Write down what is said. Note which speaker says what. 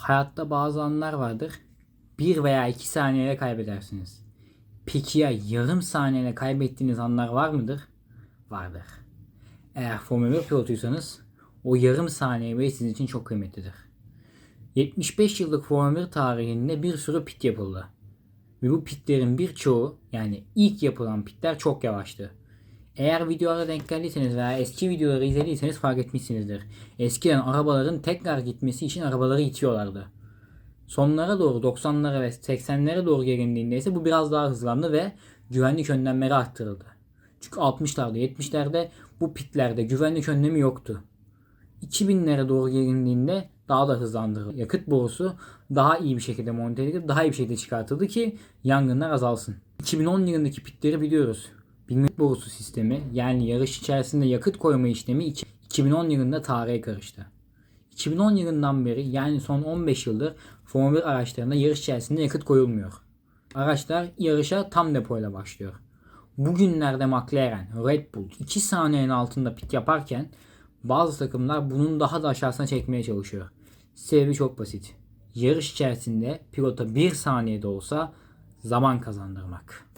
Speaker 1: Hayatta bazı anlar vardır. Bir veya iki saniyede kaybedersiniz. Peki ya yarım saniyede kaybettiğiniz anlar var mıdır? Vardır. Eğer Formula 1 pilotuysanız o yarım saniye bile sizin için çok kıymetlidir. 75 yıllık Formula 1 tarihinde bir sürü pit yapıldı. Ve bu pitlerin birçoğu yani ilk yapılan pitler çok yavaştı. Eğer videolara denk geldiyseniz veya eski videoları izlediyseniz fark etmişsinizdir. Eskiden arabaların tekrar gitmesi için arabaları itiyorlardı. Sonlara doğru 90'lara ve 80'lere doğru gelindiğinde ise bu biraz daha hızlandı ve güvenlik önlemleri arttırıldı. Çünkü 60'larda 70'lerde bu pitlerde güvenlik önlemi yoktu. 2000'lere doğru gelindiğinde daha da hızlandırıldı. Yakıt borusu daha iyi bir şekilde monte edilip daha iyi bir şekilde çıkartıldı ki yangınlar azalsın. 2010 yılındaki pitleri biliyoruz. Bilmek borusu sistemi yani yarış içerisinde yakıt koyma işlemi iki- 2010 yılında tarihe karıştı. 2010 yılından beri yani son 15 yıldır Formula 1 araçlarında yarış içerisinde yakıt koyulmuyor. Araçlar yarışa tam depoyla başlıyor. Bugünlerde McLaren, Red Bull 2 saniyenin altında pit yaparken bazı takımlar bunun daha da aşağısına çekmeye çalışıyor. Sebebi çok basit. Yarış içerisinde pilota 1 saniyede olsa zaman kazandırmak.